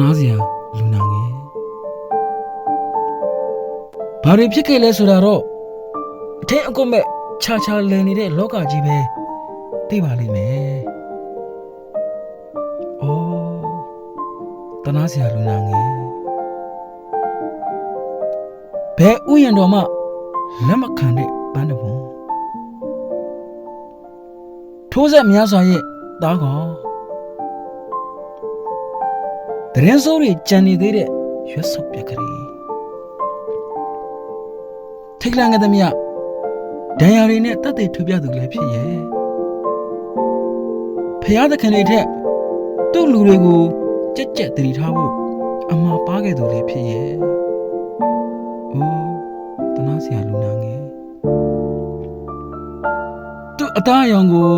နာစရာလူနာငယ်ဘာတွေဖြစ်ခဲ့လဲဆိုတာတော့အထင်အကွက်မဲ့ခြားခြားလည်နေတဲ့လောကကြီးပဲသိပါလိမ့်မယ်။အိုးတနာစရာလူနာငယ်ဘယ်ဥယျာဉ်တော်မှလက်မခံတဲ့ပန်းတပွန်ထိုးဆက်များစွာရဲ့တားကောင် တရင်စိုးတွေကြံနေသေးတဲ့ရွက်ဆုပ်ပြက်ကလေးထိတ်လန့်ခဲ့သည်မြဒဏ်ရာတွေနဲ့တက်တဲ့ထူပြသူလည်းဖြစ်ရဲ့ဖျားသခင်တွေထက်သူ့လူတွေကိုကြက်ကြက်တည်ထားဖို့အမှားပါခဲ့သူလည်းဖြစ်ရဲ့အိုးတနာစရာလူနာငယ်သူ့အသားအရောင်ကို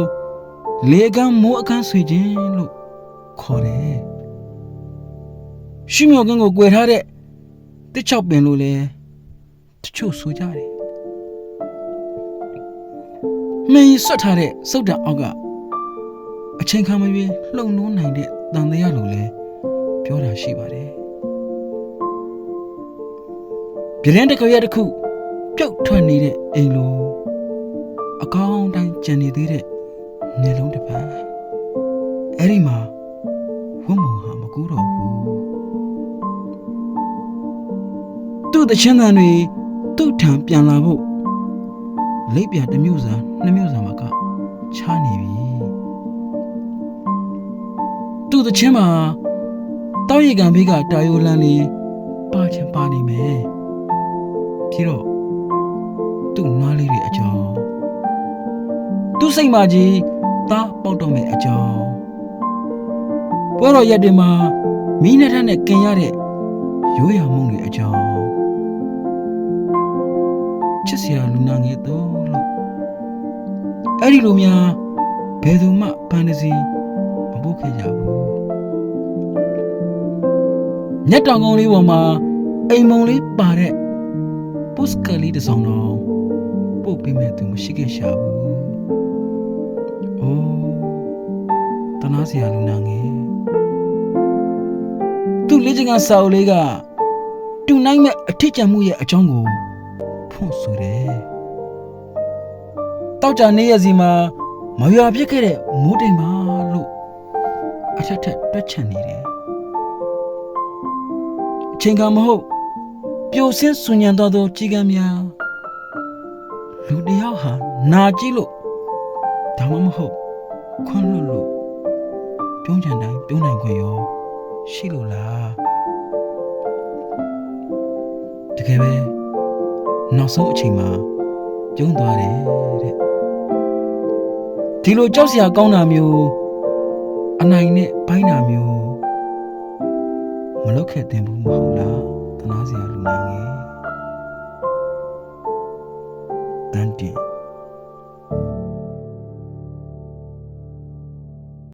လေကန်းမိုးအခန်းဆွေခြင်းလို့ခေါ်တယ် ရှိမြော်ကင်းကို꿰ထားတဲ့တစ်ချောက်ပင်လို့လည်းတချို့ဆိုကြတယ်မင်းဆွတ်ထားတဲ့စုတ်တံအောက်ကအချိန်ခါမရွေးလှုံနှိုးနိုင်တဲ့တန်တရားလို့လည်းပြောတာရှိပါတယ်ပြရင်တစ်ခါရတစ်ခုပြုတ်ထွက်နေတဲ့အိမ်လိုအကောင်းတိုင်းကြံနေသေးတဲ့နေလုံးတစ်ပတ်အဲ့ဒီမှာဝတ်မုံဟာမကူတော့ဘူး သူ့တချင်းတန်တွေသူ့ထံပြန်လာဖို့လိပ်ပြတစ်မျိုးစာနှစ်မျိုးစာမှာကချနေပြီသူ့တချင်းမှာတောက်ရီကံဘေးကတာယိုလန်လေးပါချင်ပါနေမယ်ပြီးတော့သူ့နွားလေးတွေအကြောင်းသူ့စိတ်မကြီးသားပေါက်တော့မယ်အကြောင်းပွဲတော်ရက်တွေမှာမိနဲ့ထက်နဲ့กินရတဲ့ရိုးရာမုံတွေအကြောင်း ချစ်စရာလူနာငယ်တော့လို့အဲ့ဒီလိုများဘယ်သူမှဖန်တစီမပုတ်ခဲ့ကြဘူးညက်တောင်ကုန်းလေးပေါ်မှာအိမ်မုံလေးပါတဲ့ပုစကလေးတစ်စောင်းတော့ပို့ပေးမဲ့သူမရှိခဲ့ရှာဘူး။အိုးတနာစရာလူနာငယ်သူ့လေ့ကျင့်ခန်းစာအုပ်လေးကတူနိုင်မဲ့အထစ်ကျန်မှုရဲ့အကြောင်းကို ဖွင့်ဆိုတယ်။တောက်ကြနေရစီမှာမရွာဖြစ်ခဲ့တဲ့မိုးတိမ်ပါလို့အထက်ထက်တွက်ချန်နေတယ်။အချိန်ကမဟုတ်ပျိုဆင်းဆူညံတော်သောကြီးကမ်းများလူတစ်ယောက်ဟာနာကြည့်လို့ဒါမှမဟုတ်ခွန်းလွတ်လို့ပြုံးချန်တိုင်းပြုံးနိုင်ခွင့်ရောရှိလို့လားတကယ်ပဲ နောက်ဆုံးအချိန်မှာပြုံးသွားတယ်တဲ့ဒီလိုကြောက်စရာကောင်းတာမျိုးအနိုင်နဲ့ဘိုင်းတာမျိုးမလုပ်ခဲ့တင်ဘူးမဟုတ်လားတနာစရာလူနာငယ်တန်တင်